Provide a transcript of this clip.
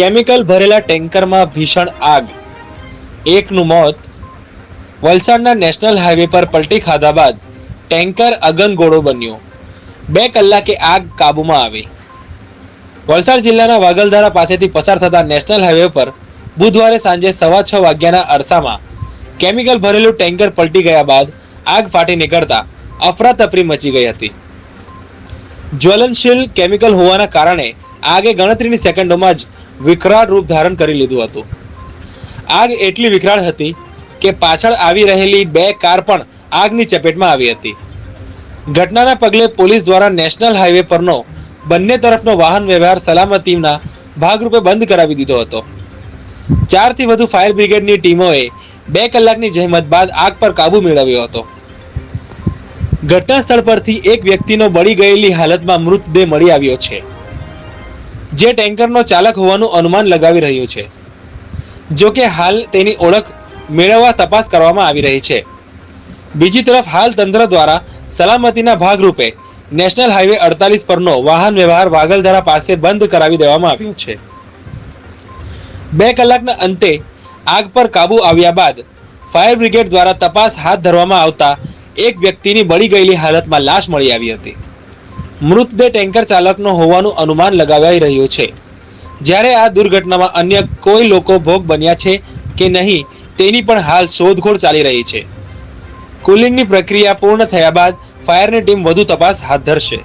Chemical ભરેલા ટેન્કરમાં ભીષણ આગ. એકનું મોત. વલસાડના નેશનલ હાઈવે પર પલટી ખાધા બાદ ટેન્કર અગનગોળો બન્યો. બે કલાકે આગ કાબૂમાં આવી. વલસાડ જિલ્લાના વાગલધારા પાસેથી પસાર થતા નેશનલ હાઈવે પર બુધવારે સાંજે સવા છ વાગ્યાના અરસામાં કેમિકલ ભરેલું ટેન્કર પલટી ગયા બાદ આગ ફાટી નીકળતા અફરાતફરી મચી ગઈ હતી. જ્વલનશીલ કેમિકલ હોવાના કારણે આગે ગણતરીની સેકન્ડોમાં જ વિકરાળ રૂપ ધારણ કરી લીધું હતું. આગ એટલી વિકરાળ હતી કે પાછળ આવી રહેલી બે કાર પણ આગની ચપેટમાં આવી હતી. ઘટનાના પગલે પોલીસ દ્વારા નેશનલ હાઈવે પરનો બંને તરફનો વાહન વ્યવહાર સલામતીના ભાગરૂપે બંધ કરાવી દીધો હતો. ચારથી વધુ ફાયર બ્રિગેડની ટીમોએ બે કલાકની જહેમત બાદ આગ પર કાબુ મેળવ્યો હતો. ઘટના સ્થળ પરથી એક વ્યક્તિનો બળી ગયેલી હાલતમાં મૃતદેહ મળી આવ્યો છે. જે ટેન્કરનો ચાલક હોવાનું અનુમાન લગાવી રહ્યું છે. જો કે હાલ તેની ઓળખ મેળવવા તપાસ કરવામાં આવી રહી છે. બીજી તરફ હાલ તંત્ર દ્વારા સલામતીના ભાગરૂપે નેશનલ હાઈવે અડતાલીસ પરનો વાહન વ્યવહાર વાગલધરા પાસે બંધ કરાવી દેવામાં આવ્યો છે. બે કલાકના અંતે આગ પર કાબુ આવ્યા બાદ ફાયર બ્રિગેડ દ્વારા તપાસ હાથ ધરવામાં આવતા એક વ્યક્તિની બળી ગયેલી હાલતમાં લાશ મળી આવી હતી. મૃતદેહ ટેન્કર ચાલકનો હોવાનું અનુમાન લગાવાઈ રહ્યું છે. જ્યારે આ દુર્ઘટનામાં અન્ય કોઈ લોકો ભોગ બન્યા છે કે નહીં, તેની પણ હાલ શોધખોળ ચાલી રહી છે. કુલિંગની પ્રક્રિયા પૂર્ણ થયા બાદ ફાયરની ટીમ વધુ તપાસ હાથ ધરશે.